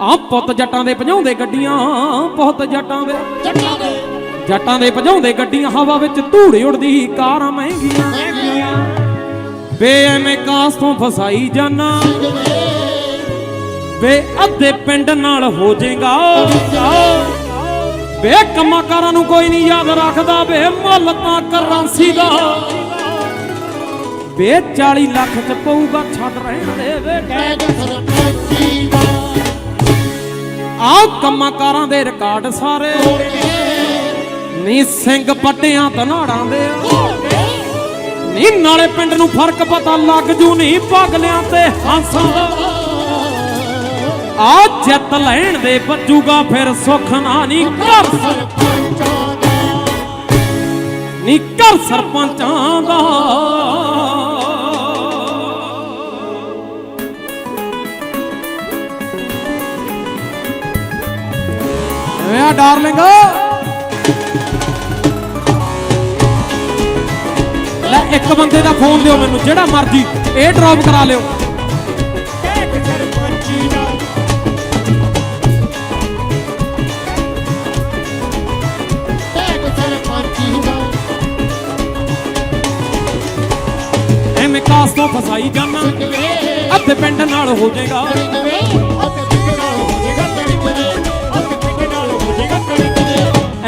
ਆ ਪੁੱਤ ਜੱਟਾਂ ਦੇ ਭਜਾਉਂਦੇ ਗੱਡੀਆਂ, ਪੁੱਤ ਜੱਟਾਂ ਦੇ ਜੱਟਾਂ ਦੇ ਜੱਟਾਂ ਦੇ ਭਜਾਉਂਦੇ ਗੱਡੀਆਂ, ਹਵਾ ਵਿੱਚ ਧੂੜ ਉੜਦੀ ਕਾਰਾਂ ਮਹਿੰਗੀਆਂ। ਮਹਿੰਗੀਆਂ ਐਵੇਂ ਕਾਸ ਤੋਂ ਫਸਾਈ ਜਾਨਾ। ਵੇ ਅੱਧੇ ਪਿੰਡ ਨਾਲ ਹੋ ਜਾਏਗਾ ਬੇ ਕੰਮਾਂ ਨੂੰ ਕੋਈ ਨਹੀਂ ਯਾਦ ਰੱਖਦਾ ਬੇ ਮੁੱਲ ਤਾਂ ਕਰੰਸੀ ਦਾ। ਬੇ 40 ਲੱਖ ਚ ਪਊਗਾ ਛੱਡ ਰਹਿਣ ਦੇ, ਵੇ ਟੈਗ ਸਰਪੰਚੀ ਦਾ ਆਹ ਕੰਮਾਂ ਕਾਰਾਂ ਦੇ ਰਿਕਾਰਡ ਸਾਰੇ ਨੀ ਸਿੰਘ ਪੱਟਿਆਂ ਤਨਾੜਾਂ ਦੇ ਨੀ ਨਾਲੇ ਪਿੰਡ ਨੂੰ ਫ਼ਰਕ ਪਤਾ ਲੱਗ ਜੂ ਨਹੀਂ ਪਾਗਲਿਆਂ ਤੇ ਹਾਂਸਾਂ। ਦਾ ਆ ਜਿੱਤ ਲੈਣ ਦੇ ਬੱਜੂਗਾ ਫਿਰ ਸੁੱਖ ਨਾ ਨਹੀਂ ਘਰ ਸਰਪੰਚਾਂ ਦਾ। ਘਰ ਸਰਪੰਚਾਂ ਦਾ। ਏ ਆ ਡਾਰਲਿੰਗ। ਲੈ, ਇੱਕ ਬੰਦੇ ਦਾ ਫੋਨ ਦਿਓ ਮੈਨੂੰ, ਜਿਹੜਾ ਮਰਜ਼ੀ, ਇਹ ਡ੍ਰੌਪ ਕਰਾ ਲਿਓ। ਟੈਗ ਸਰਪੰਚੀ ਦਾ ਐਵੇਂ ਕਾਸ ਤੋਂ ਫਸਾਈ ਜਾਣਾ ਵੇ ਅੱਧੇ ਪਿੰਡ ਨਾਲ ਹੋ ਜਾਏਗਾ।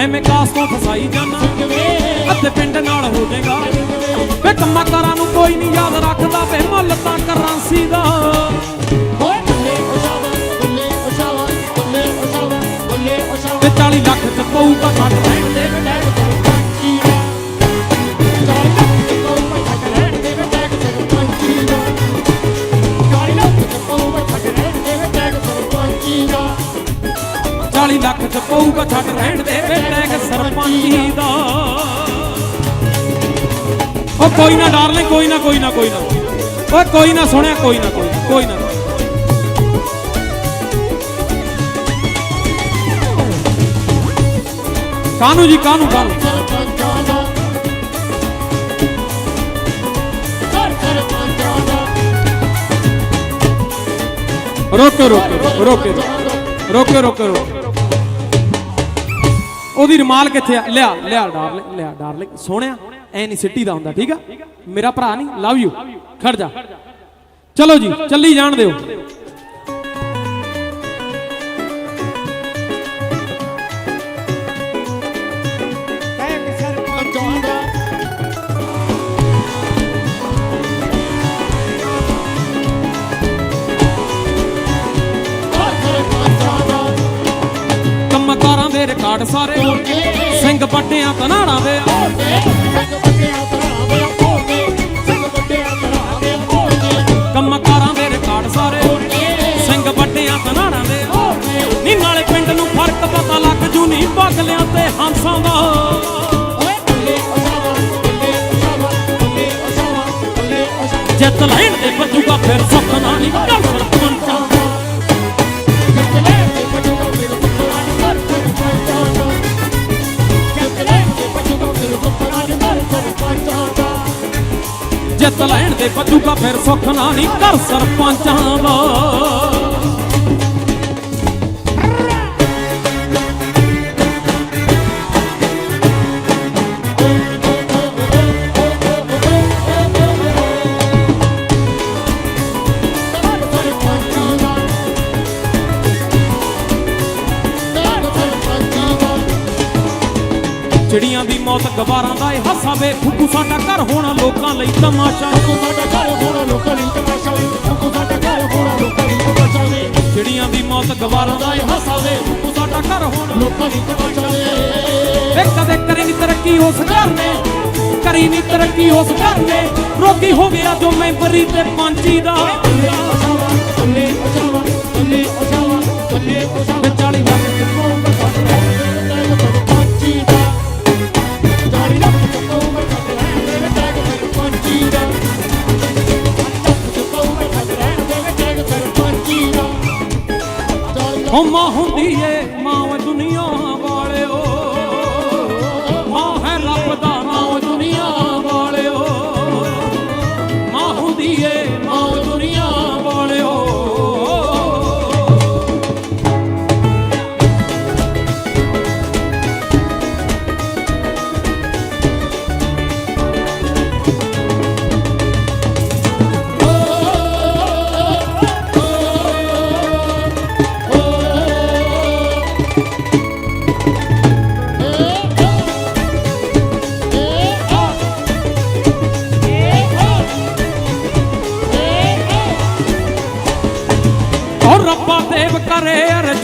ਐਵੇਂ ਕਾਸ ਤੋਂ ਫਸਾਈ ਜਾਣਾ ਅੱਧੇ ਪਿੰਡ ਨਾਲ ਹੋ ਜਾਏਗਾ। ਵੇ ਕੰਮਾਂ ਕਾਰਾਂ ਨੂੰ ਕੋਈ ਨਹੀਂ ਯਾਦ ਰੱਖਦਾ ਵੇ ਮੁੱਲ ਤਾਂ ਕਰੰਸੀ ਦਾ। ਤੇ 40 ਲੱਖ ਪਊਗਾ ਦੇ। ਚਾਲੀ ਤੋਂ ਚਾਲੀ ਲੱਖ ਤੋਂ ਪਛੜ ਰਹਿਣ ਦੇ ਟੈਗ ਸਰਪੰਚੀ ਦਾ। 40 ਲੱਖ ਚ ਪਊਗਾ ਛੱਡ ਰਹਿਣ ਦੇ। ਵੇ ਦਾ। ਉਹ ਕੋਈ ਨਾ ਡਾਰਲਿੰਗ ਕੋਈ ਨਾ ਕੋਈ ਨਾ ਕੋਈ ਨਾ। ਓਏ ਕੋਈ ਨਾ ਸੁਣਿਆ, ਕੋਈ ਨਾ, ਕੋਈ ਕੋਈ ਨਾ। ਕਾਨੂੰ ਜੀ, ਕਾਨੂੰ ਕਾਨੂੰ? ਰੋਕੋ ਰੋਕੋ ਰੋਕੋ ਰੋਕੋ ਰੋਕੋ ਰੋਕੋ। ਉਹਦੀ ਰਮਾਲ ਕਿੱਥੇ ਆ? ਲਿਆ ਲਿਆ ਡਾਰਲਿੰਗ ਲਿਆ ਡਾਰਲਿੰਗ। ਸੋਹਣਿਆ, ਐ ਨਹੀਂ ਸਿੱਟੀ ਦਾ ਹੁੰਦਾ, ਠੀਕ ਆ? ਮੇਰਾ ਭਰਾ ਨਹੀਂ ਲਵ ਯੂ ਖੜ ਜਾ। ਚਲੋ ਜੀ, ਚੱਲੀ ਜਾਣ ਦਿਓ। ਰਿਕਾਰਡ ਸਾਰੇ ਸਿੰਘ ਪੱਟਿਆਂ ਤਨਾੜਾਂ ਦੇ ਬੱਟਿਆਂ ਤਰਾਂ ਦੇ ਰਿਕਾਰਡ ਸਾਰੇ ਸਿੰਘ ਪੱਟਿਆਂ ਤਨਾੜਾਂ ਦੇ ਨੀ ਨਾਲੇ ਪਿੰਡ ਨੂੰ ਫ਼ਰਕ ਪਤਾ ਲੱਗ ਜੂ ਨਹੀਂ ਪਾਗਲਿਆਂ ਤੇ ਹਾਂਸਾਂ ਦਾ। ਜਿੱਤ ਲੈਣ ਦੇ ਬੱਜੂਗਾ ਫਿਰ ਸੁੱਖ ਨਾ ਨਹੀਂ ਜਿੱਤ ਲੈਣ ਦੇ ਬੱਜੂਗਾ ਫਿਰ ਸੁੱਖ ਨਾ ਨਹੀਂ ਘਰ ਸਰਪੰਚਾਂ ਦਾ। ਚਿੜੀਆਂ ਦੀ ਮੌਤ ਗਵਾਰਾਂ ਦਾ ਇਹ ਹਾਸਾ ਵੇ ਫੁੱਕੂ ਸਾਡਾ ਘਰ ਹੋਣਾ ਲੋਕਾਂ ਲਈ ਤਮਾਸ਼ਾ। ਕੋ ਸਾਡਾ ਘਰ ਹੋਣਾ ਲੋਕਾਂ ਲਈ ਤਮਾਸ਼ਾ ਵੇ ਕੋ ਸਾਡਾ ਘਰ ਹੋਣਾ ਲੋਕਾਂ ਲਈ ਤਮਾਸ਼ਾ ਵੇ। ਚਿੜੀਆਂ ਦੀ ਮੌਤ ਗਵਾਰਾਂ ਦਾ ਇਹ ਹਾਸਾ ਵੇ ਫੁੱਕੂ ਸਾਡਾ ਘਰ ਹੋਣਾ ਲੋਕਾਂ ਲਈ ਤਮਾਸ਼ਾ ਵੇ। ਵੇ ਕਦੇ ਕਰੀ ਨਹੀਂ ਤਰੱਕੀ ਉਸ ਘਰ ਨੇ ਕਰੀ ਨਹੀਂ ਤਰੱਕੀ ਉਸ ਘਰ ਨੇ। ਰੋਗੀ ਹੋ ਗਿਆ ਜੋ ਮੈਂਬਰੀ ਤੇ ਪੰਚੀ ਦਾ। ਬੱਲੇ ਉਸ਼ਾਵਾ ਬੱਲੇ ਉਸ਼ਾਵਾ ਬੱਲੇ ਉਸ਼ਾਵਾ ਚਾਲੀ ਮਾਂ ਹੁੰਦੀ ਏ, ਮਾਂ ਵਾ ਦੁਨੀਆ ਵਾਲਿਓ। ਮਾਂ ਹੈ ਰੱਬ ਦਾ ਨਾਮ ਦੁਨੀਆ ਵਾਲਿਓ। ਮਾਂ ਹੁੰਦੀ ਏ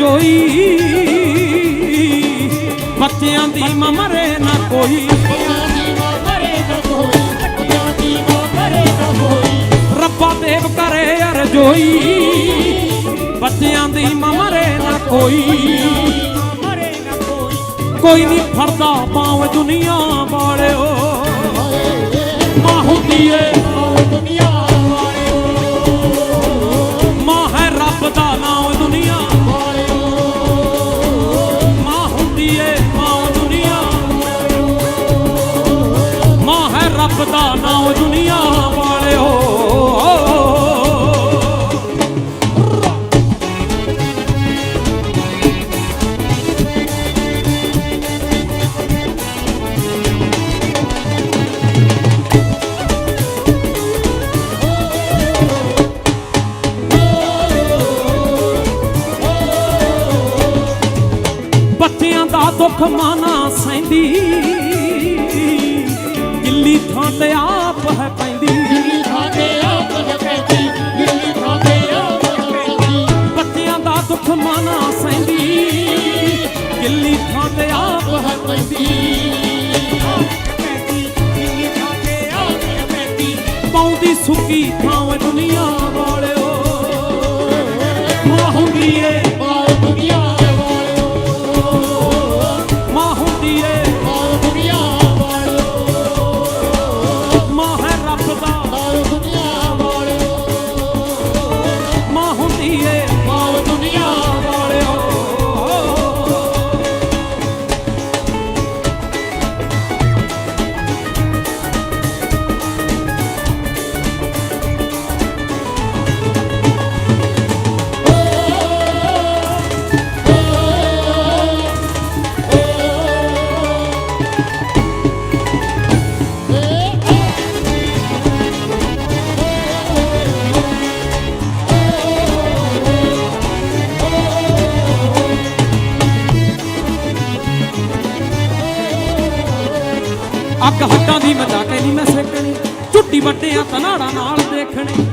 ਕਰੇ ਰਜੋਈ ਬੱਚਿਆਂ ਦੀ ਮਮਰੇ ਨਾ ਕੋਈ। ਰੱਬਾ ਦੇਵ ਕਰੇ ਰਜੋਈ ਬੱਚਿਆਂ ਦੀ ਮਮਰੇ ਨਾ ਕੋਈ। ਕੋਈ ਕੋਈ ਨਹੀਂ ਫੜਦਾ ਪਾਉ ਦੁਨੀਆ ਵਾਲਿਓ। ਮਾਂ ਏ। ਦੁੱਖ ਮਾਨਾ ਸੈਂਦੀ ਗਿੱਲੀ ਥਾਂ ਤੇ ਆਪ ਹੈ ਪੈਂਦੀ। ਦਿੱਲੀ ਖਾਂਦੇ ਆਪ ਜਪੈਂਦੀ ਦਿੱਲੀ ਖਾਂਦੇ ਆਪ ਜਪੈਂਦੀ ਬੱਚਿਆਂ ਦਾ ਦੁੱਖ ਮਾਨਾ ਸੈਂਦੀ ਗਿੱਲੀ ਥਾਂ ਤੇ ਆਪ ਹੈ ਪੈਂਦੀ। ਦਿੱਲੀ ਪਾਉਂਦੀ ਸੁੱਕੀ ਥਾਂ ਦੁਨੀਆ ਵਾਲਿਓ। ਮਾਂ ਹੁੰਦੀ ਏ ਅੱਗ ਹੱਡਾਂ ਮਚਾ ਕੇ ਨਹੀਂ ਮੈਂ ਸੇਕਣੀ ਝੁੱਟੀ ਵੱਟਿਆਂ ਤਨਾੜਾ ਨਾਲ ਦੇਖਣੀ।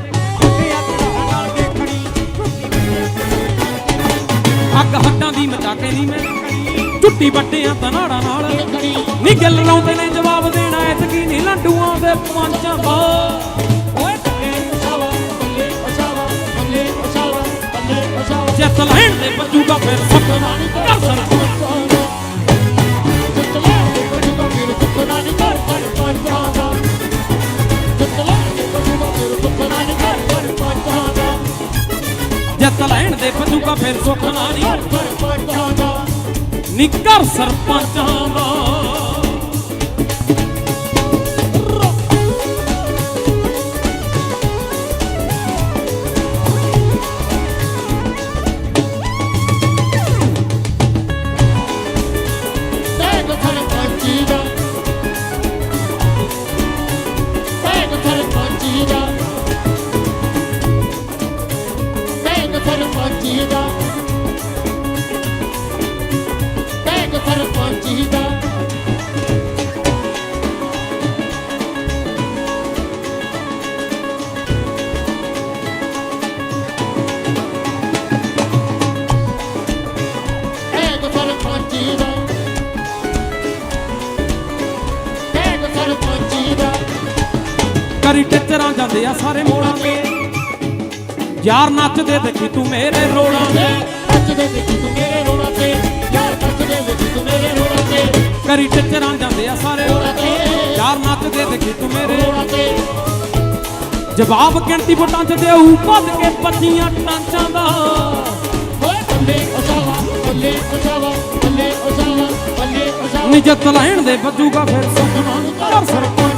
ਅੱਗ ਹੱਡਾਂ ਦੀ ਮਚਾ ਕੇ ਨਹੀਂ ਮੈਂ ਝੁੱਟੀ ਵੱਟਿਆਂ ਤਨਾੜਾ ਨਾਲ ਨੀ ਗੱਲ ਲਾਉਂਦੇ ਨੇ ਜਵਾਬ ਦੇਣਾ ਐਤਕੀ ਨਹੀਂ ਲੰਡੂਆਂ ਦੇ ਪੰਚਾਂ ਦਾ ਓਏ ਬੱਲੇ ਉਛਾਵਾ ਬੱਲੇ ਉਛਾਵਾ ਬੱਲੇ ਉਛਾਵਾ ਬੱਲੇ ਉਛਾਵਾ ਜਿੱਤ ਲੈਣ ਦੇ ਬੱਜੂਗਾ ਫਿਰ ਸਪਨਾ ਨਹੀਂ ਕਰ ਸਕਦਾ ਲੈਣ ਦੇ ਬੱਜੂਗਾ ਫਿਰ ਸੁਖਣਾ ਨਹੀਂ ਨਿੱਕਰ ਸਰਪੰਚਾਂ ਦਾ ਜਾਂਦੇ ਆ ਸਾਰੇ ਮੋੜਾਂ ਤੇ। ਯਾਰ ਨੱਚਦੇ ਦੇਖੀ ਤੂੰ ਮੇਰੇ ਰੋੜਾਂ ਤੇ। ਨੱਚਦੇ ਦੇਖੀ ਤੂੰ ਮੇਰੇ ਰੋਣਾ ਤੇ। ਯਾਰ ਨੱਚਦੇ ਦੇਖੀ ਤੂੰ ਮੇਰੇ ਰੋਣਾ ਤੇ। ਕਰੀ ਟਿੱਚਰਾਂ ਜਾਂਦੇ ਆ ਸਾਰੇ ਰੋਣਾ ਤੇ। ਯਾਰ ਨੱਚਦੇ ਦੇਖੀ ਤੂੰ ਮੇਰੇ ਰੋਣਾ ਤੇ। ਜਵਾਬ ਗਿਣਤੀ ਵਟਾਂ ਚ ਦੇਊ ਭੱਜ ਕੇ ਪੱਤੀਆਂ ਟਾਂਚਾਂ ਦਾ। ਓਏ ਬੱਲੇ ਉਛਾਵਾ ਬੱਲੇ ਉਛਾਵਾ ਬੱਲੇ ਉਛਾਵਾ ਬੱਲੇ ਉਛਾਵਾ ਨਿਜਤ ਲੈਣ ਦੇ ਵੱਜੂਗਾ ਫਿਰ ਸੁਖਣਾ ਨੀ ਕਰ ਸਰਪੰਚਾਂ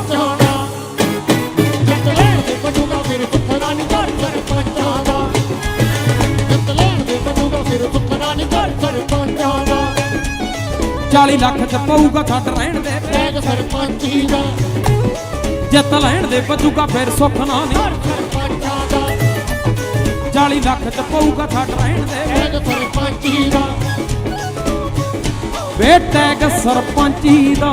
40 ਲੱਖ ਚ ਪਊਗਾ ਛੱਡ ਰਹਿਣ ਦੇ। ਟੈਗ ਸਰਪੰਚੀ ਦਾ। ਜਿੱਤ ਲੈਣ ਦੇ ਬਚੂਗਾ ਫਿਰ ਸੁੱਖ ਨਾ ਨਹੀਂ 40 ਲੱਖ ਚ ਪਊਗਾ ਛੱਡ ਰਹਿਣ ਦੇ। ਟੈਗ ਸਰਪੰਚੀ ਦਾ। ਵੇ ਟੈਗ ਸਰਪੰਚੀ ਦਾ।